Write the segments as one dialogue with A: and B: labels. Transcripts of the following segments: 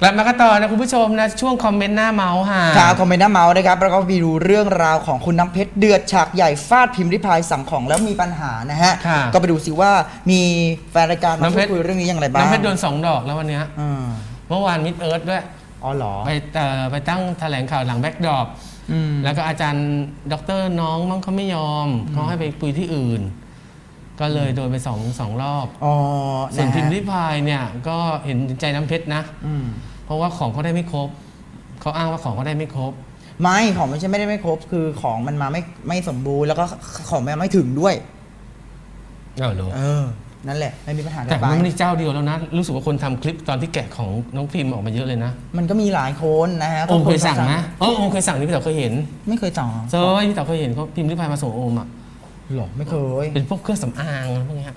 A: กลับมากันต่อนะคุณผู้ชมนะช่วงคอมเมนต์หน้าเมาส์ค่ะ
B: ข่าวคอมเมนต์หน้าเมาส์นะครับแล้วก็ไปดูเรื่องราวของคุณน้ำเพชรเดือดฉากใหญ่ฟาดพิมพ์ริพายสั่งของแล้วมีปัญหานะฮะ
A: ค่ะ
B: ก็ไปดูสิว่ามีแฟนรายการมา
A: น้ำ
B: พู
A: เพ
B: ด
A: ชร
B: คุยเรื่องนี้อย่างไรบ้าง
A: น้ำเพชรโดนสองดอกแล้ววันเนี้ย
B: อืม
A: เมื่อวานมิดเอิร์ธด้วย
B: อ๋อเหรอ
A: ไปเอ่อไปตั้งแถลงข่าวหลังแบ็กดรอป
B: อืม
A: แล้วก็อาจารย์ด็อกเตอร์น้องมั้งเขาไม่ยอมเขาให้ไปคุยที่อื่น ก็เลยโดนไปสองสองรอบ
B: อ๋อ
A: ส่วน
B: นะฮะ
A: พิมพ์ริพายเนี่ยก็เห็นใจน้ำเพชรนะ
B: อืม
A: เพราะว่าของเขาได้ไม่ครบ เขาอ้างว่าของเขาได้ไม่ครบ
B: ไม่ของไม่ใช่ไม่ได้ไม่ครบ คือของมันมาไม่ไม่สมบูรณ์แล้วก็ของมันไม่ถึงด้วย
A: เออเหรอ
B: เออ นั่นแหละ ไม่มีปัญหา
A: แต่
B: ไป
A: มันไม่ได้เจ้าเดียวแล้วนะ รู้สึกว่าคนทำคลิปตอนที่แกะของน้องพิมพ์ออกมาเยอะเลยนะ
B: มันก็มีหลายคนนะฮะ
A: โอมเคย
B: ก็
A: สั่งไหมเออโอมเคยสั่งนี่พี่เต๋อเคยเห็น
B: ไม่เคยสั่ง
A: เจอพี่เต๋อเคยเห็นเขาพิมพ์ริพายมาส่งโอมอะ
B: หรอไม่เคย
A: เป็นพวกเครื่องสำอางอะไรพวกเนี้ย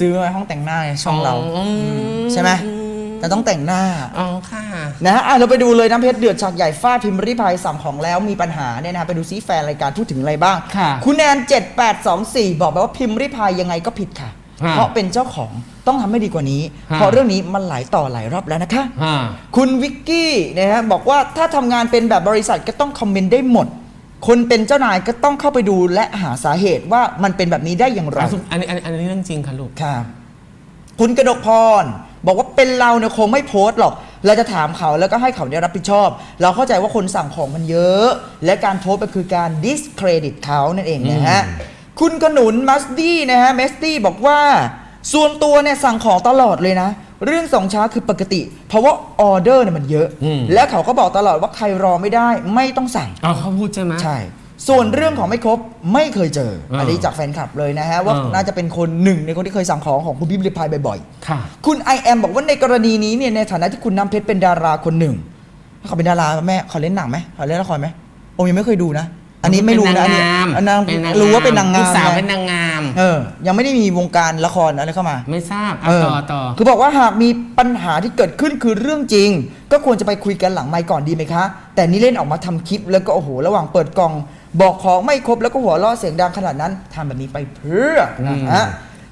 B: ซื้อไว้ห้องแต่งหน้าไงช่องเรา
A: อืม
B: ใช่ไหม แต่ต้องแต่งหน้า
A: อ๋อค่ะ
B: นะฮะอะเราไปดูเลยน้ำเพชรเดือดฉากใหญ่ฟาดพิมพ์ริพายสั่งของแล้วมีปัญหาเนี่ยนะฮะไปดูซิแฟนรายการพูดถึงอะไรบ้าง
A: ค่ะ
B: คุณแนน7824 บอกไปว่าพิมพ์ริพายยังไงก็ผิดค่ะ
A: ฮะ
B: เพราะเป็นเจ้าของ ต้องทำให้ดีกว่านี้
A: ฮะ
B: เพราะเรื่องนี้มันหลายต่อหลายรอบแล้วนะคะ
A: อ่า
B: คุณวิกกี้นะฮะบอกว่าถ้าทำงานเป็นแบบบริษัทก็ต้องคอมเมนต์ได้หมด คนเป็นเจ้านายก็ต้องเข้าไปดูและหาสาเหตุว่ามันเป็นแบบนี้ได้อย่างไร
A: อันนี้อันนี้อันนี้เรื่องจริงค่ะลูก
B: ค่ะคุณกระดกพร บอกว่าเป็นเราเนี่ยคงไม่โพสต์หรอก เราจะถามเขาแล้วก็ให้เขาได้รับผิดชอบ เราเข้าใจว่าคนสั่งของมันเยอะ และการโพสต์มันคือการ discredit เขานั่นเองนะฮะ
A: อืม
B: คุณขนุนมัสดี้นะฮะเมสตี้บอกว่า ส่วนตัวเนี่ยสั่งของตลอดเลยนะ เรื่องส่งช้าคือปกติ เพราะว่าออเดอร์เนี่ยมันเยอะ
A: อืม
B: และเขาก็บอกตลอดว่าใครรอไม่ได้ไม่ต้องสั่ง
A: อ๋อเขาพูดใช่ไหม
B: ใช่ ส่วนเรื่องของไม่ครบไม่เคยเจอ
A: เอออั
B: อันนี้จากแฟนคลับเลยนะฮะ ว่า
A: เออ
B: น่าจะเป็นคนหนึ่งในคนที่เคยสั่งของของคุณพิมพ์ริพายบ่อย
A: ค่ะ
B: ๆคุณไอแอมบอกว่าในกรณีนี้เนี่ยในฐานะที่คุณน้ำเพชรเป็นดาราคนหนึ่งเขาเป็นดาราแม่เขาเล่นหนังไหมเขาเล่นละครไหมโอมยังไม่เคยดูนะ อันนี้ไม่รู้นะอันนี้อันนาง
A: เป็นนาง
B: รู้ว่าเป็นนางงาม
A: ลูกสาว
B: ไง
A: เป็นนางงาม
B: เออ ยังไม่ได้มีวงการละครอะไรเข้ามา
A: ไม่ทราบอะ
B: เออ
A: ต่อต่อ
B: คือบอกว่าหากมีปัญหาที่เกิดขึ้นคือเรื่องจริง ก็ควรจะไปคุยกันหลังไมค์ก่อนดีไหมคะ แต่นี่เล่นออกมาทำคลิปแล้วก็โอ้โห ระหว่างเปิดกล่อง บอกของไม่ครบแล้วก็หัวเราะเสียงดังขนาดนั้นทำแบบนี้ไปเพื่อนะฮะ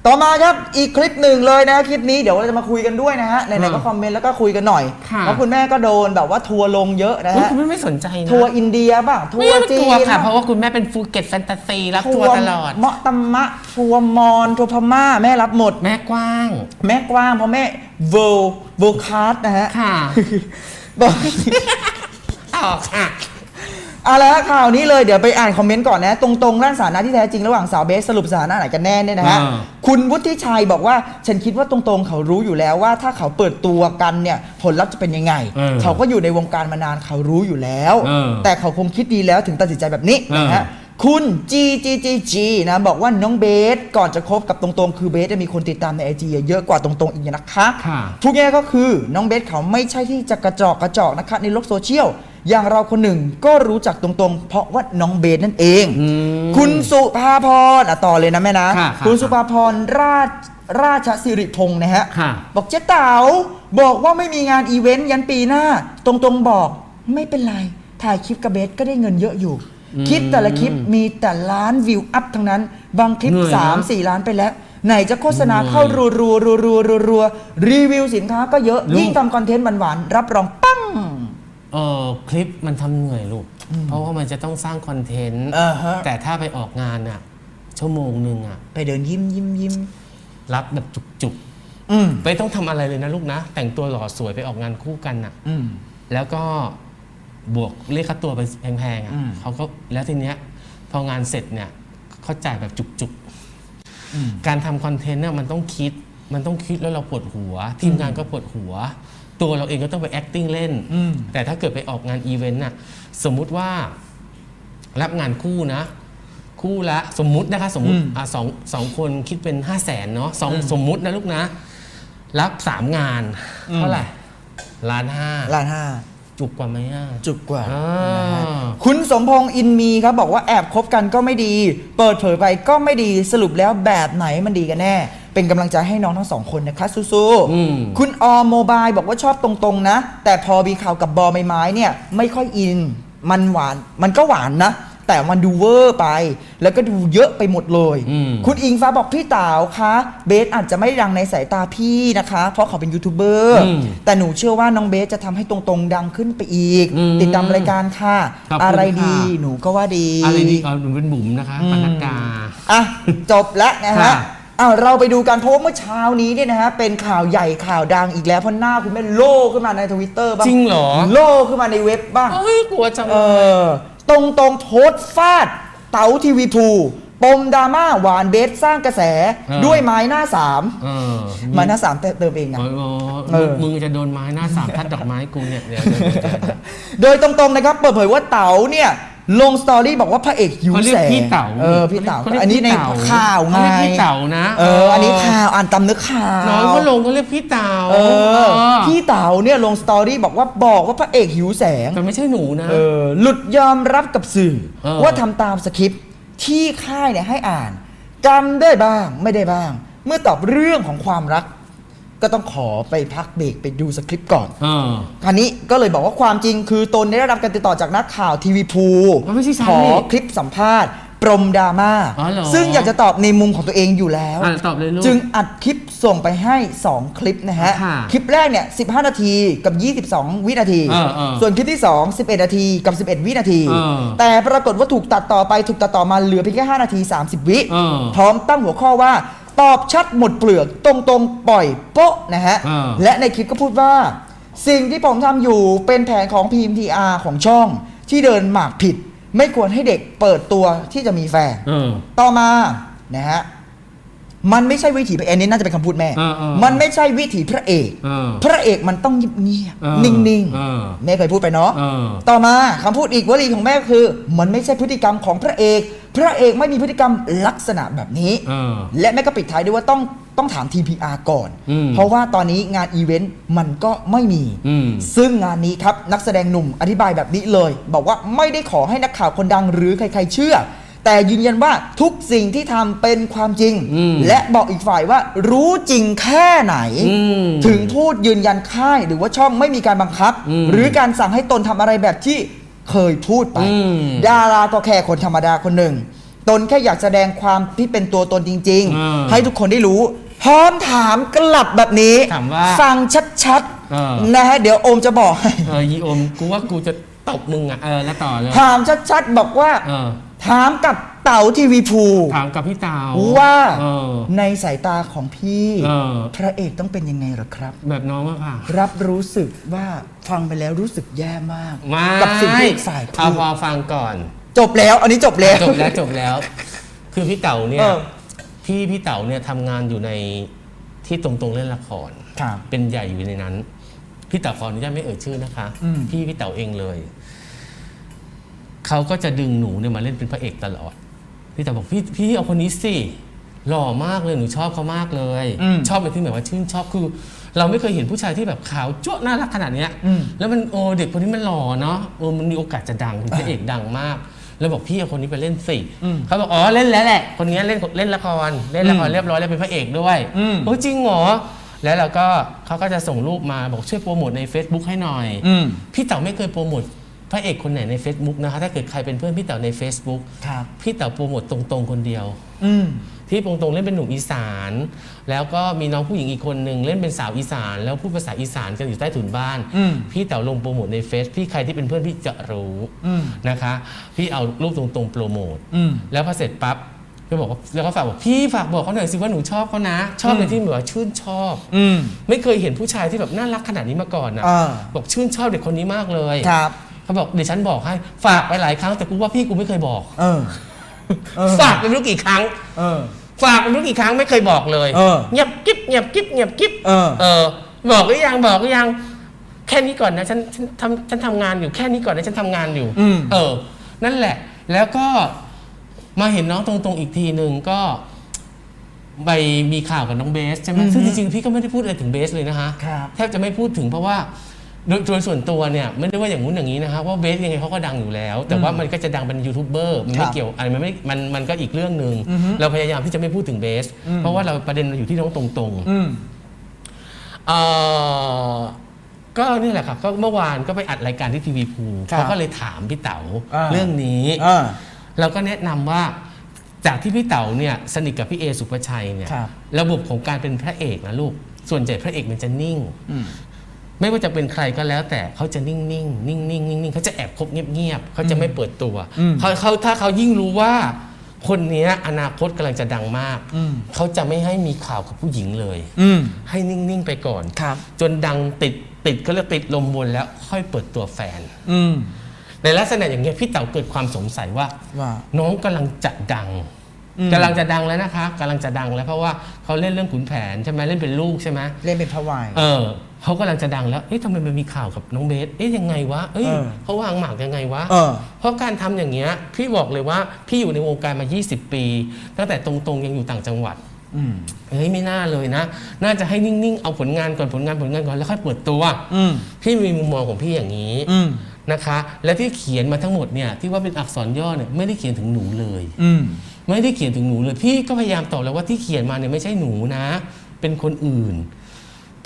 B: ต่อมาครับอีกคลิปหนึ่งเลยนะคลิปนี้เดี๋ยวเราจะมาคุยกันด้วยนะฮะไหนๆก็คอมเมนต์แล้วก็คุยกันหน่อย
A: ค่ะ
B: แล้วคุณแม่ก็โดนแบบว่าทัวร์ลงเยอะนะ
A: อุ๊ย
B: ฮะ
A: คุณแม่ไม่สนใจนะ
B: ทัวร์อินเดียบ้างทั
A: ไม่
B: วร์
A: ไม่
B: จี
A: ทัวร์
B: น
A: ค่ะ
B: บ้าง
A: เพราะว่าคุณแม่เป็นฟูเก็ตแฟนตาซีรับทัวร์ตลอด
B: เมาะตำมะทัวร์มอนทัวร์พม่าแม่รับหมด
A: แม่กว้าง
B: แม่กว้างเพราะแม่เวลเวลคาร์ดนะฮะ
A: ค่ะ
B: บอก
A: ต่อค่ะ
B: เอาละข่าวนี้เลยเดี๋ยวไปอ่านคอมเมนต์ก่อนนะ ตรงๆด้านสถานะที่แท้จริงระหว่างสาวเบสสรุปสถานะไหนกันแน่เนี่ยนะฮะ
A: อ่า
B: คุณวุฒิชัยบอกว่าฉันคิดว่าตรงๆ เขารู้อยู่แล้วว่า ถ้าเขาเปิดตัวกันเนี่ยผลลัพธ์จะเป็นยังไง
A: เออ
B: เขาก็อยู่ในวงการมานานเขารู้อยู่แล้ว
A: เออ
B: แต่เขาคงคิดดีแล้วถึงตัดสินใจแบบนี้นะฮะ
A: เออ
B: คุณ G G G G นะบอกว่าน้องเบสก่อนจะคบกับตรงๆ คือเบสจะมีคนติดตามในไอจีเยอะกว่าตรงๆอีกนะคะ
A: ค่ะ
B: ทุกแง่ก็คือน้องเบสเขาไม่ใช่ที่จะกระจอกกระจอกนะคะในโลกโซเชียล อย่างเราคนหนึ่งก็รู้จักตรงๆ เพราะว่าน้องเบสนั่นเอง
A: อืม
B: คุณสุภาพรอะต่อเลยนะแม่นะ
A: ค่ะค่ะ
B: ณสุภาพรราชราชสิริพงศ์นะฮะ
A: ค่ะ
B: บอกเจ๊เต๋าบอกว่าไม่มีงานอีเวนต์ยันปีหน้า ตรงๆบอกไม่เป็นไร ถ่ายคลิปกับเบสก็ได้เงินเยอะอยู่
A: อืม
B: คลิปแต่ละคลิปมีแต่ล้านวิวอัพทั้งนั้น บางคลิป
A: เหนื่อยนะ
B: สามสี่ล้านไปแล้ว ไหนจะโฆษณา
A: เหนื่อย
B: เข้ารัวรัวรัวรัวรัวรัวรีวิวสินค้าก็เยอะ
A: ลูก
B: ยิ่งทำคอนเทนต์หวานๆรับรองปัง
A: เออคลิปมันทำเหนื่อยลูก เพราะว่ามันจะต้องสร้างคอนเทนต์
B: อ่าฮะ
A: แต่ถ้าไปออกงานอะ ชั่วโมงหนึ่งอะ
B: ไปเดินยิ้มยิ้มยิ้ม
A: รับแบบจุก
B: อืม
A: ๆ ไม่ต้องทำอะไรเลยนะลูกนะ แต่งตัวหล่อสวยไปออกงานคู่กันอะ
B: อืม
A: แล้วก็บวกเรียกค่าตัวไปแพงๆอะ
B: อืม
A: เขาก็แล้วทีเนี้ยพองานเสร็จเนี่ยเขาจ่ายแบบจุก
B: อืม
A: ๆการทำคอนเทนต์เนี่ยมันต้องคิด มันต้องคิดแล้วเราปวดหัว ทีมงานก็ปวดหัว ตัวเราเองก็ต้องไป acting เล่น
B: อืม
A: แต่ถ้าเกิดไปออกงานอีเวนต์น่ะสมมุติว่ารับงานคู่นะ คู่ละสมมุตินะคะ สมมุติ
B: อืม
A: อะสองสองคนคิดเป็นห้าแสนเนาะสอง
B: อืม
A: สมมุตินะลูกนะ รับสามงาน
B: อืม
A: เท่าไหร่ล้านห้า
B: ล้านห้า
A: จุกกว่าไหมอะ
B: จุกกว่า
A: อ่า
B: นะฮะคุณสมพงษ์อินมีครับบอกว่าแอบคบกันก็ไม่ดี เปิดเผยไปก็ไม่ดีสรุปแล้วแบบไหนมันดีกันแน่ เป็นกำลังใจให้น้องทั้งสองคนนะคะสู้
A: อืม
B: ๆคุณออมโมบายบอกว่าชอบตรงๆนะ แต่พอมีข่าวกับบอใบไม้เนี่ย ไม่ค่อยอิน มันหวาน มันก็หวานนะ แต่มันดูเวอร์ไป แล้วก็ดูเยอะไปหมดเลย
A: อืม
B: คุณอิงฟ้าบอกพี่เต๋าคะเบสอาจจะไม่ดังในสายตาพี่นะคะ เพราะเขาเป็นยูทูบเบอร์
A: อืม
B: แต่หนูเชื่อว่าน้องเบสจะทำให้ตรงๆ ดังขึ้นไปอีก
A: อืม
B: ติดตามรายการค่ะ
A: ขอบคุณ
B: อะไรดี
A: ค่ะ
B: หนูก็ว่าดี
A: อะไรดีเอาหนูเป็นบุ๋มนะคะ
B: อืม
A: ปนัดดา
B: อะ จบแล้วนะฮะ
A: ค่ะ
B: อ้าวเราไปดูกันเพราะว่าเมื่อเช้านี้เนี่ยนะฮะเป็นข่าวใหญ่ข่าวดังอีกแล้วเพราะหน้าคุณแม่โล่ขึ้นมาในทวิตเตอร์บ้าง
A: จริงเหรอ
B: โล่ขึ้นมาในเว็บบ้าง
A: เอ้ยกลัวจัง
B: เออตรงตรงๆโพสต์ฟาด เต๋าทีวีภูปมดราม่าหวานเบสสร้างกระแส
A: เออ
B: ด้วยไม้หน้าสาม
A: เออ
B: ไม้หน้าสามเติมเองนะ
A: โอ้ยโอ้
B: เออ
A: มึงจะโดนไม้หน้าสามทัดดอกไม้กูเนี่ยเดี๋ยวเดี๋ยวเดี๋ยวเดี๋ยว
B: โดยตรงๆนะครับเปิดเผยว่าเต๋าเนี่ย ลงสตอรี่บอกว่าพระเอกหิว
A: เขาเรีย
B: แส
A: ก
B: ง
A: พี่เต๋า
B: เออพี่เต๋า
A: ขรียก
B: อันนี้ใน
A: พี่เต๋
B: ข่าวไง
A: เขเรียกพี่เต๋านะ
B: เออ อันนี้ข่าวอ่านตำนึกข่าว
A: น้องเขาลงเขาเรียกพี่เต๋า
B: เออพี่เต๋าเนี่ยลงสตอรี่บอกว่าบอกว่าพระเอกหิวแสง
A: แต่ไม่ใช่หนูนะ
B: เออหลุดยอมรับกับสื่อ
A: เออ
B: ว่าทำตามสคริปต์ที่ค่ายเนี่ยให้อ่านจำได้บ้างไม่ได้บ้าง เมื่อตอบเรื่องของความรัก ก็ต้องขอไปพักเบรกไปดูสคริปต์ก่อน
A: เออ
B: คราวนี้ก็เลยบอกว่าความจริงคือตนได้รับการติดต่อจากนักข่าวทีวีพู
A: มันไม่ใช่ฉัน
B: ขอ
A: นี่
B: คลิปสัมภาษณ์ปรมดราม่า
A: อ๋อเหรอ
B: ซึ่งอยากจะตอบในมุมของตัวเองอยู่แล้ว
A: อะตอบเลยลูก
B: จึงอัดคลิปส่งไปให้ 2 คลิปนะฮะ
A: ค่ะ
B: คลิปแรกเนี่ย 15 นาทีกับ 22 วินาที
A: เออเออ
B: ส่วนคลิปที่ 2 11 นาทีกับ 11 วินาที
A: เออ
B: แต่ปรากฏว่าถูกตัดต่อไปถูกตัดต่อมาเหลือเพียงแค่ 5 นาที 30 วิ
A: เออ
B: พร้อมตั้งหัวข้อว่า ตอบชัดหมดเปลือกตรงๆ ปล่อยโป๊ะนะฮะ
A: เออ
B: และในคลิปก็พูดว่า สิ่งที่ผมทำอยู่เป็นแผนของ PMTR ของช่องที่เดินหมากผิด ไม่ควรให้เด็กเปิดตัวที่จะมีแฟน
A: เออ
B: ต่อมานะฮะ มันไม่ใช่วิถีพระเอกนี่น่าจะเป็นคำพูดแม่
A: เออเออ
B: มันไม่ใช่วิถีพระเอก
A: เออ
B: พระเอกมันต้องเงียบ
A: เออ
B: ๆนิ่ง
A: เออ
B: ๆแม่เคยพูดไปเนาะ
A: เออ
B: ต่อมาคำพูดอีกวลีของแม่คือ มันไม่ใช่พฤติกรรมของพระเอก พระเอกไม่มีพฤติกรรมลักษณะแบบนี้
A: เออ
B: และแม่ก็ปิดท้ายด้วยว่าต้องต้องถาม TPR ก่อน
A: อืม
B: เพราะว่าตอนนี้งานอีเวนต์มันก็ไม่มี
A: อืม
B: ซึ่งงานนี้ครับนักแสดงหนุ่มอธิบายแบบนี้เลย บอกว่าไม่ได้ขอให้นักข่าวคนดังหรือใครๆเชื่อ แต่ยืนยันว่าทุกสิ่งที่ทำเป็นความจริง
A: อืม
B: และบอกอีกฝ่ายว่ารู้จริงแค่ไหน
A: อืม
B: ถึงพูดยืนยันค่ายหรือว่าช่องไม่มีการบังคับ
A: อืม
B: หรือการสั่งให้ตนทำอะไรแบบที่เคยพูดไป
A: อืม
B: ดาราก็แค่คนธรรมดาคนหนึ่ง ตนแค่อยากแสดงความที่เป็นตัวตนจริง
A: อืม
B: ๆให้ทุกคนได้รู้ พร้อมถามกลับแบบนี้
A: ถามว่า
B: ฟังชัด
A: เออ
B: ๆนะฮะเดี๋ยวโอมจะบอกให้
A: เออยีโอมกูว่ากูจะตบมึงอะเออแล้วต่อเลย
B: ถามชัดๆ บอกว่า
A: เออ
B: ถามกับเต๋าทีวีภู
A: ถามกับพี่เต๋า
B: ว่า
A: เออ
B: ในสายตาของพี่
A: เออ
B: พระเอกต้องเป็นยังไงเหรอครับ
A: แบบน้องอะค่ะ
B: รับรู้สึกว่าฟังไปแล้วรู้สึกแย่มาก
A: ไม่
B: กับสิ่งที่อีกฝ่าย
A: เอา
B: พูด
A: พอฟังก่อน
B: จบแล้ว อันนี้จบแล้ว
A: จบแล้วจบแล้ว คือพี่เต๋าเนี่
B: เอยอ
A: พี่พี่เต๋าเนี่ยทำงานอยู่ในที่ตรงๆเล่นละคร
B: ครับ
A: เป็นใหญ่อยู่ในนั้น พี่เต๋าขออนุญาตไม่เอ่ยชื่อนะคะ
B: อืม
A: พี่พี่เต๋าเองเลย เขาก็จะดึงหนูเนี่ยมาเล่นเป็นพระเอกตลอด พี่เต๋าบอกพี่พี่เอาคนนี้สิหล่อมากเลยหนูชอบเขามากเลย
B: อืม
A: ชอบเป็นที่แบบว่าชื่นชอบคือ เราไม่เคยเห็นผู้ชายที่แบบขาวจ้วะน่ารักขนาดเนี้ย
B: อืม
A: แล้วมันโอ้เด็กคนนี้มันหล่อเนาะโอ้มันมีโอกาสจะดังเป็นพระเอกดังมาก แล้วบอกพี่เอาคนนี้ไปเล่นสิ
B: อืม
A: เขาบอกอ๋อเล่นแล้วแหละ คนนี้เล่นเล่นละครเล่นละคร
B: อืม
A: เรียบร้อยแล้วเป็นพระเอกด้วย
B: อืม
A: โอ้จริงเหรอแล้วเราก็เขาก็จะส่งรูปมาบอกช่วยโปรโมทใน Facebook ให้หน่อย
B: อืม
A: พี่เต๋าไม่เคยโปรโมทพ ระเอกคนไหนใน Facebook นะคะถ้าเกิดใครเป็นเพื่อนพี่เต๋าใน Facebook
B: ครับ
A: พี่เต๋าโปรโมทตรงๆคนเดียว
B: อืม
A: ที่ตรงๆเล่นเป็นหนุ่มอีสาน แล้วก็มีน้องผู้หญิงอีกคนหนึ่งเล่นเป็นสาวอีสาน แล้วพูดภาษาอีสานกันอยู่ใต้ถุนบ้าน
B: อืม
A: พี่เต๋าลงโปรโมทในเฟซพี่ใครที่เป็นเพื่อนพี่จะรู้
B: อืม
A: นะคะ พี่เอารูปตรงๆโปรโมท
B: อืม
A: แล้วพอเสร็จปั๊บก็บอกว่าแล้วก็ฝากบอกพี่ฝากบอกเขาหน่อยสิว่าหนูชอบเขานะ ชอบในที่แบบว่าชื่นชอบ
B: อืม
A: ไม่เคยเห็นผู้ชายที่แบบน่ารักขนาดนี้มาก่อนนะ
B: อ่า
A: บอกชื่นชอบเด็กคนนี้มากเลย
B: ครับ
A: เขาบอกเดี๋ยวฉันบอกให้ ฝากไปหลายครั้ง แต่กูว่าพี่กูไม่เคยบอก
B: เออ เออ
A: ฝากไปไม่รู้กี่ครั้ง
B: เออ
A: ฝากไปไม่รู้กี่ครั้งไม่เคยบอกเลย
B: เออ
A: เงียบกิ๊บเงียบกิ๊บเงียบกิ๊บ
B: เออ
A: เออ บอกหรือยังบอกหรือยัง แค่นี้ก่อนนะฉันฉันทำฉันทำงานอยู่แค่นี้ก่อนนะฉันทำงานอยู่
B: อืม
A: เออ นั่นแหละ แล้วก็มาเห็นน้องตรงๆอีกทีหนึ่งก็ไปมีข่าวกับน้องเบสใช่ไหม
B: อือฮึ
A: ซึ่งจริงๆพี่ก็ไม่ได้พูดอะไรถึงเบสเลยนะคะ
B: ครับ
A: แทบจะไม่พูดถึงเพราะว่า โดยโดยส่วนตัวเนี่ยไม่ได้ว่าอย่างงู้นอย่างนี้นะคะเพราะเบสยังไงเขาก็ดังอยู่แล้ว แต่ว่ามันก็จะดังเป็นยูทูบเบอร์มันไม่
B: ครับ
A: เกี่ยวอะไรมันไม่มันมันก็อีกเรื่องหนึ่ง
B: อือฮึ
A: เราพยายามที่จะไม่พูดถึงเบส
B: อืม
A: เพราะว่าเราประเด็นเราอยู่ที่น้องตรงๆ
B: อืม
A: เอ่อก็นี่แหละครับก็เมื่อวานก็ไปอัดรายการที่ทีวีพู
B: ครับ
A: เขาก็เลยถามพี่เต๋า
B: อ่า
A: เรื่องนี้
B: อ่า
A: เราก็แนะนำว่าจากที่พี่เต๋าเนี่ยสนิทกับพี่เอสุภชัยเนี่ย
B: ครับ
A: ระบบของการเป็นพระเอกนะลูกส่วนใหญ่พระเอกมันจะนิ่ง
B: อืม
A: ไม่ว่าจะเป็นใครก็แล้ว แต่เขาจะนิ่งๆนิ่งๆนิ่งๆนิ่งๆเขาจะแอบคบเงียบๆเขาจะไม่เปิดตัว
B: อืม
A: เขาเขาถ้าเขายิ่งรู้ว่า คนเนี้ยอนาคตกำลังจะดังมาก
B: อืม
A: เขาจะไม่ให้มีข่าวกับผู้หญิงเลย
B: อืม
A: ให้นิ่งๆไปก่อน
B: ครับ
A: จนดังติดติดก็เรียกติดลมบนแล้วค่อยเปิดตัวแฟน
B: อืม
A: ในลักษณะอย่างเงี้ยพี่เต๋าเกิดความสงสัยว่า
B: ว่า
A: น้องกำลังจะดัง
B: อืม
A: กำลังจะดังแล้วนะคะกำลังจะดังแล้วเพราะว่าเขาเล่นเรื่องขุนแผนใช่ไหมเล่นเป็นลูกใช่ไหม
B: เล่นเป็นพระวาย
A: เออ เขากำลังจะดังแล้ว เอ๊ะทำไมมันมีข่าวกับน้องเบส เอ๊ะยังไงวะ เอ้ย
B: เออ
A: เขาวางหมากยังไงวะ
B: เออ
A: เพราะการทำอย่างเงี้ย พี่บอกเลยว่าพี่อยู่ในวงการมา 20 ปี ตั้งแต่ตรงๆยังอยู่ต่างจังหวัด
B: อืม
A: เฮ้ยไม่น่าเลยนะ น่าจะให้นิ่งๆ เอาผลงานก่อนผลงานผลงานก่อนแล้วค่อยเปิดตัว
B: อืม
A: พี่มีมุมมองของพี่อย่างนี้
B: อืม
A: นะคะ และที่เขียนมาทั้งหมดเนี่ยที่ว่าเป็นอักษรย่อเนี่ยไม่ได้เขียนถึงหนูเลย
B: อืม
A: ไม่ได้เขียนถึงหนูเลย พี่ก็พยายามตอบแล้วว่าที่เขียนมาเนี่ยไม่ใช่หนูนะ เป็นคนอื่น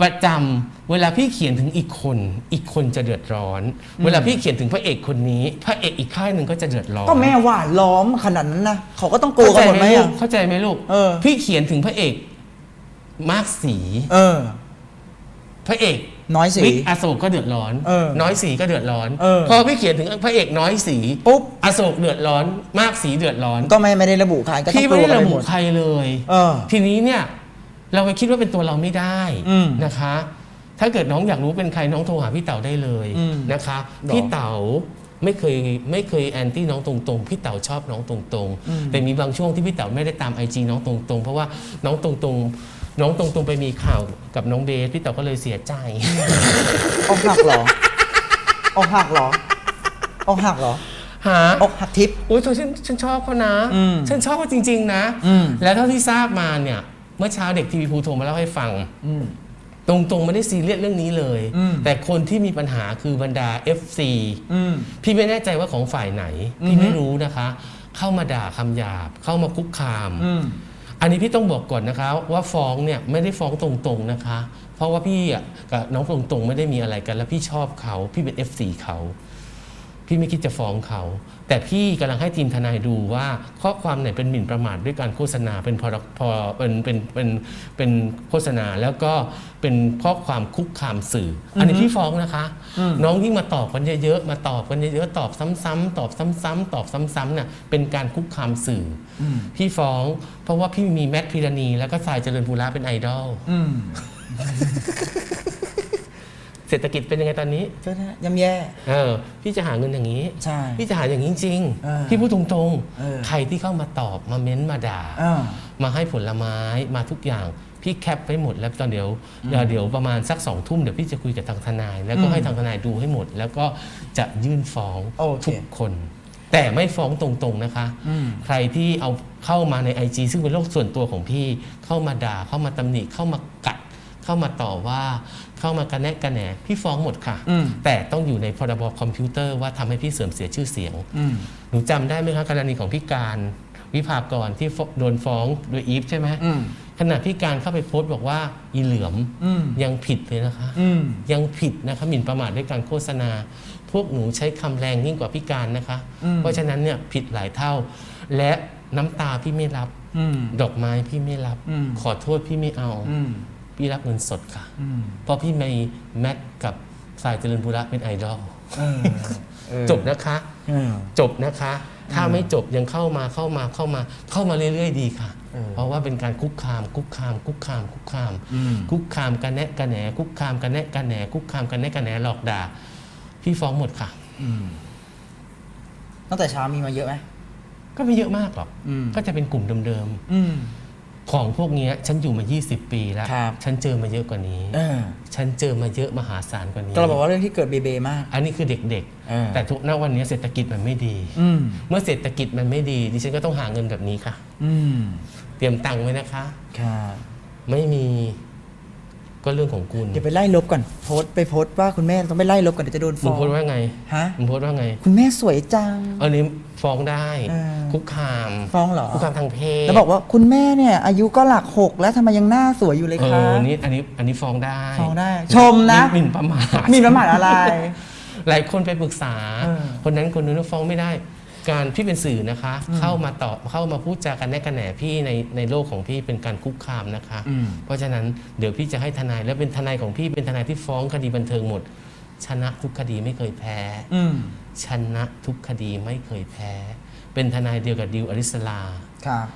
A: ประจำเวลาพี่เขียนถึงอีกคน อีกคนจะเดือดร้อน เวลาพี่เขียนถึงพระเอกคนนี้ พระเอกอีกค่ายหนึ่งก็จะเดือดร้อน
B: ก็แม่ว่าล้อมขนาดนั้นนะเขาก็ต้องกลัวกันหมดไหม
A: ลู
B: อะ
A: กเข้าใจไหมลูก
B: เออ
A: พี่เขียนถึงพระเอกมากสี
B: เออ
A: พระเอก
B: น้อยสี
A: วิกอโศกก็เดือดร้อน
B: เออ
A: น้อยสีก็เดือดร้อน
B: เออ
A: พอพี่เขียนถึงพระเอกน้อยสี
B: ปุ๊บ
A: อโศกเดือดร้อน มากสีเดือดร้อน
B: ก็ไม่ไม่ได้ระบุใครก็ต้อง
A: พี่
B: ก
A: ไม่
B: ลัว
A: ได้
B: กัน
A: ระ
B: ไป
A: บุ
B: หมด
A: ใครเลย
B: เออ
A: ทีนี้เนี่ย เราไปคิดว่าเป็นตัวเราไม่ได้
B: อืม
A: นะคะ ถ้าเกิดน้องอยากรู้เป็นใครน้องโทรหาพี่เต๋าได้เลย
B: อืม
A: นะคะ
B: หรอ
A: พี่เต๋าไม่เคยไม่เคยแอนตี้น้องตรงๆพี่เต๋าชอบน้องตรง
B: อืม
A: ๆแต่มีบางช่วงที่พี่เต๋าไม่ได้ตามไอจีน้องตรงๆ เพราะว่าน้องตรงๆน้องตรงๆไปมีข่าวกับน้องเบสพี่เต๋าก็เลยเสียใจ
B: อกหักเหรออกหักเหรออกหักเหรอ
A: หา
B: อกหักทิพย์
A: โอ้ยเธอฉันฉันชอบเขานะ
B: อืม
A: ฉันชอบเขาจริง ๆ นะ
B: อืม
A: แล้วเท่าที่ทราบมาเนี่ย เมื่อเช้าเด็กทีวีภูโทรมาเล่าให้ฟัง
B: อืม
A: ตรงๆไม่ได้ซีเรียสเรื่องนี้เลย
B: อืม
A: แต่คนที่มีปัญหาคือบรรดา FC
B: อืม
A: พี่ไม่แน่ใจว่าของฝ่ายไหน
B: อือฮึ
A: พี่ไม่รู้นะคะ เข้ามาด่าคำหยาบ เข้ามาคุกคาม
B: อืม
A: อันนี้พี่ต้องบอกก่อนนะคะ ว่าฟ้องเนี่ยไม่ได้ฟ้องตรงๆนะคะ เพราะว่าพี่อะกับน้องตรงๆไม่ได้มีอะไรกัน แล้วพี่ชอบเขา พี่เป็น FC เขา พี่ไม่คิดจะฟ้องเขา แต่พี่กำลังให้ทีมทนายดูว่าข้อความไหนเป็นหมิ่นประมาทด้วยการโฆษณาเป็นพอพอเป็นเป็นเป็นเป็นโฆษณาแล้วก็เป็นข้อความคุกคามสื่อออันนี้พี่ฟ้องนะคะ
B: อืม
A: น้องยิ่งมาตอบกันเยอะๆมาตอบกันเยอะๆตอบซ้ำๆตอบซ้ำๆตอบซ้ำๆน่ะเป็นการคุกคามสื่ออ
B: อืม
A: พี่ฟ้อง เพราะว่าพี่มีแมทพิรณี แล้วก็สายเจริญภูระเป็นไอดอล
B: อืม
A: เศรษฐกิจเป็นยังไงตอนนี้
B: ก็ได้ย่ำแย่
A: เออพี่จะหาเงินอย่างนี้
B: ใช่
A: พี่จะหาอย่างนี้จริง
B: เออ
A: พี่พูดตรง
B: เออ
A: ๆ ใครที่เข้ามาตอบมาเม้นมาด่า
B: อ่า
A: มาให้ผลไม้มาทุกอย่าง พี่แคปไปหมดแล้วตอนเดี๋ยวเดี๋ยวเดี๋ยวประมาณสักสองทุ่มเดี๋ยวพี่จะคุยกับทางทนาย แล้วก็
B: อืม
A: ให้ทางทนายดูให้หมด แล้วก็จะยื่นฟ้อง
B: โอเค
A: ทุกคน แต่ไม่ฟ้องตรงๆนะคะ
B: อืม
A: ใครที่เอาเข้ามาใน IG ซึ่งเป็นโลกส่วนตัวของพี่เข้ามาด่าเข้ามาตำหนิเข้ามากัด เข้ามาต่อว่าเข้ามากระแนะกระแหนพี่ฟ้องหมดค่ะ
B: อืม
A: แต่ต้องอยู่ในพรบคอมพิวเตอร์ว่าทำให้พี่เสื่อมเสียชื่อเสียง
B: อืม
A: หนูจำได้ไหมคะกรณีของพี่การวิภากรที่ฟโดนฟ้องโดยอีฟใช่ไหม
B: อืม
A: ขณะพี่การเข้าไปโพสต์บอกว่าอีเหลือม
B: อืม
A: ยังผิดเลยนะคะ
B: อืม
A: ยังผิดนะคะหมิ่นประมาทด้วยการโฆษณา พวกหนูใช้คำแรงยิ่งกว่าพี่การนะคะ
B: อืม
A: เพราะฉะนั้นเนี่ยผิดหลายเท่า และน้ำตาพี่ไม่รับ
B: อืม
A: ดอกไม้พี่ไม่รับ
B: อืม
A: ขอโทษพี่ไม่เอา
B: อืม
A: พี่รับเงินสดค่ะ
B: อืม
A: เพราะพี่มีแมทกับสายเจริญบุระเป็นไอดอล
B: เออเออ
A: จบนะคะ
B: เออ
A: จบนะคะ ถ้าไม่จบยังเข้ามาเข้ามาเข้ามา เข้ามาเรื่อยๆดีค่ะ
B: เออ
A: เพราะว่าเป็นการคุกคาม คุกคาม คุกคาม คุกคาม
B: อืม
A: คุกคามกันแนะกันแหนคุกคามกันแนะกันแหนคุกคามกันแนะกันแหนหลอกด่า พี่ฟ้องหมดค่ะ
B: อืมตั้งแต่เช้ามีมาเยอะไหม
A: ก็ไม่เยอะมากหรอก
B: อืม
A: ก็จะเป็นกลุ่มเดิม
B: อืม
A: ๆ ของพวกเนี้ยฉันอยู่มา 20 ปีแล้ว
B: ครับ
A: ฉันเจอมาเยอะกว่านี้
B: เออ
A: ฉันเจอมาเยอะมหาศาลกว่านี้
B: ก็เราบอกว่าเรื่องที่เกิดเบเบมาก
A: อันนี้คือเด็ก
B: เออ
A: ๆ แต่ทุกณวันนี้เศรษฐกิจมันไม่ดี
B: อืม
A: เมื่อเศรษฐกิจมันไม่ดีดิฉันก็ต้องหาเงินแบบนี้ค่ะ
B: อืม
A: เตรียมตังค์ไว้นะคะ
B: ค่ะ
A: ไม่มี ก็เรื่องของคุณ
B: เดี๋ยวไปไล่ลบก่อนโพสต์ไปโพสต์ว่าคุณแม่ต้องไปไล่ลบก่อนเดี๋ยวจะโดน
A: มึ
B: ฟ้
A: ง
B: อง
A: โพสต์ว่าไง
B: ฮะ
A: มึงโพสต์ว่าไง
B: คุณแม่สวยจัง
A: อันนี้ฟ้องได้
B: เออ
A: คุกคาม
B: ฟ้องเหรอ
A: คุกคามทางเพศ
B: แล้วบอกว่าคุณแม่เนี่ย อายุก็หลักหกแล้วทำไมยังหน้าสวยอยู่เลย
A: เอ
B: คะ
A: อนี่อันนี้อันนี้ฟ้องได้
B: ฟ้องได้ชมนะ
A: หมิ่นประมาท
B: มีประมาทอะไร
A: หลายคนไปปรึกษา
B: เออ
A: คนนั้นคนนู้นฟ้องไม่ได้ การพี่เป็นสื่อนะคะ เข้ามาตอบเข้ามาพูดจากันแน่กันแหนพี่ในในโลกของพี่เป็นการคุกคามนะคะ
B: อืม
A: เพราะฉะนั้นเดี๋ยวพี่จะให้ทนายและเป็นทนายของพี่เป็นทนายที่ฟ้องคดีบันเทิงหมด ชนะทุกคดีไม่เคยแพ้
B: อืม
A: ชนะทุกคดีไม่เคยแพ้ เป็นทนายเดียวกับดิวอริสลา
B: ครับ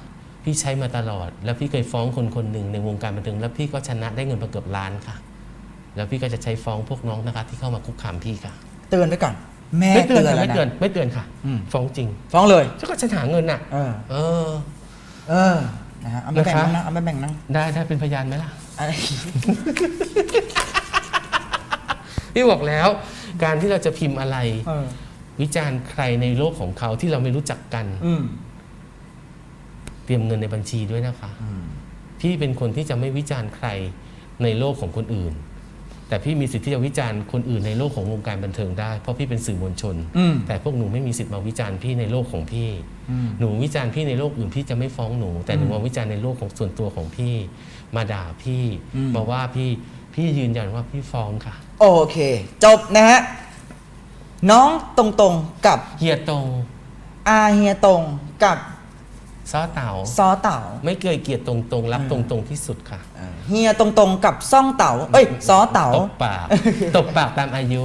A: พี่ใช้มาตลอด แล้วพี่เคยฟ้องคนคนหนึ่งในวงการบันเทิงแล้วพี่ก็ชนะได้เงินมาเกือบล้านค่ะ แล้วพี่ก็จะใช้ฟ้องพวกน้องนะคะ ที่เข้ามาคุกคามพี่ค่ะ
B: เตือนไว้ก่อน แม่
A: ไม่เตือน
B: เตือน
A: ค่ะ
B: แล้ว
A: ไม่เตือน
B: นะ
A: ไม่เตือนค่ะ
B: อืม
A: ฟ้องจริง
B: ฟ้องเลย
A: แล้วก็ฉันหาเงินน่ะ
B: เออ
A: เออ
B: เออนะฮะเอาไปแบ่ง
A: นะคะ
B: นั่งนะเอาไปแบ่งนั่ง
A: ได้ได้เป็นพยานไหมล่ะ
B: อะไร
A: พี่บอกแล้ว การที่เราจะพิมพ์อะไร
B: เออ
A: วิจารณ์ใครในโลกของเขาที่เราไม่รู้จักกัน
B: อืม
A: เตรียมเงินในบัญชีด้วยนะคะ
B: อืม
A: พี่เป็นคนที่จะไม่วิจารณ์ใครในโลกของคนอื่น แต่พี่มีสิทธิ์ที่จะวิจารณ์คนอื่นในโลกของวงการบันเทิงได้เพราะพี่เป็นสื่อมวลชน
B: อืม
A: แต่พวกหนูไม่มีสิทธิ์มาวิจารณ์พี่ในโลกของพี่
B: อืม
A: หนูวิจารณ์พี่ในโลกอื่นพี่จะไม่ฟ้องหนู แต่หนูมาวิจารณ์ในโลกของส่วนตัวของพี่ มาด่าพี่
B: อืม
A: มาว่าพี่พี่ยืนยันว่าพี่ฟ้องค่ะ
B: โอเค จบนะฮะ น้องตรงๆกับ
A: เฮียตรง
B: อาเฮียตรงกับ
A: ซ้อเต่า
B: ซอเต่า
A: ไม่เคยเกลียดตรงๆ รักตรงๆที่สุดค่ะ
B: เฮียตรงๆกับซ่องเต่าเอ้ยซอเต่า
A: ตบปากตบปากตามอายุ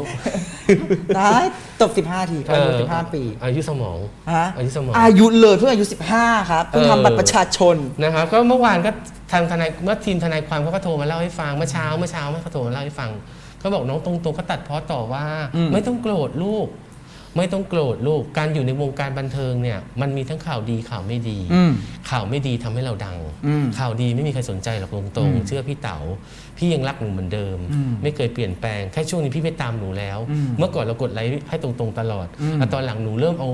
B: ได้ตบ 15 ทีอายุ15 ปี
A: อายุสมอง
B: ฮะ
A: อายุสมอง
B: อายุเลยเพิ่งอายุ 15 ครับเพิ่ง
A: เออ
B: ทำบัตรประชาชน
A: นะครับก็เมื่อวานก็ทางทนายเมื่อทีมทนายความเขาก็โทรมาเล่าให้ฟังเมื่อเช้าเมื่อเช้าเขาโทรมาเล่าให้ฟังเขาบอกน้องตรงๆก็ตัดเพาะต่อว่า
B: อืม
A: ไม่ต้องโกรธลูก ไม่ต้องโกรธลูกการอยู่ในวงการบันเทิงเนี่ยมันมีทั้งข่าวดีข่าวไม่ดี
B: อืม
A: ข่าวไม่ดีทำให้เราดัง
B: อืม
A: ข่าวดีไม่มีใครสนใจหรอกตรง
B: อืม
A: ๆเชื่อพี่เต๋าพี่ยังรักหนูเหมือนเดิม
B: อืม
A: ไม่เคยเปลี่ยนแปลงแค่ช่วงนี้พี่ไม่ตามหนูแล้ว
B: อืม
A: เมื่อก่อนเรากดไลค์ให้ตรงๆตลอด
B: อืม
A: แต่ตอนหลังหนูเริ่มเอา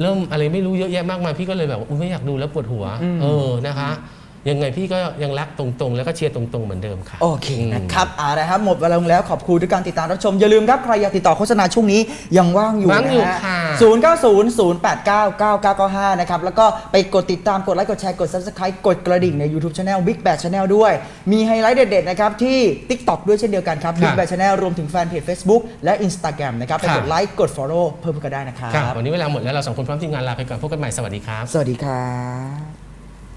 A: เริ่มอะไรไม่รู้เยอะแยะมากมายพี่ก็เลยแบบว่าอุ๊ยไม่อยากดูแล้วปวดหัว
B: อืม
A: เออนะคะ ยังไงพี่ก็ยังรักตรงๆ แล้วก็เชียร์ตรงๆ เหมือนเดิมค่ะ
B: โอเคนะครับเอาละครับหมดเวลาลงแล้วขอบคุณทุกการติดตามรับชม อย่าลืมครับ ใครอยากติดต่อโฆษณาช่วงนี้ยังว่างอยู่
A: ว่างอยู่
B: นะฮะ
A: ค่ะ
B: 0 9 0 0 8 9 9 9 9 5นะครับ แล้วก็ไปกดติดตามกดไลค์กดแชร์กด Subscribe กดกระดิ่งใน YouTube Channel Big Bad Channel ด้วย มีไฮไลท์เด็ดๆนะครับที่ TikTok ด้วยเช่นเดียวกันครับ Big Bad Channel รวมถึงแฟนเพจ Facebook และ Instagram นะครับไปกดไลค์กด Follow เพิ่มกันได้นะครับ
A: ค่ะวันนี้เวลาหมดแล้วเราสองคนพร้อมทีมงานลาไปก่อนพบกันใหม่สวัสดีครับ
B: สวัสดีครับ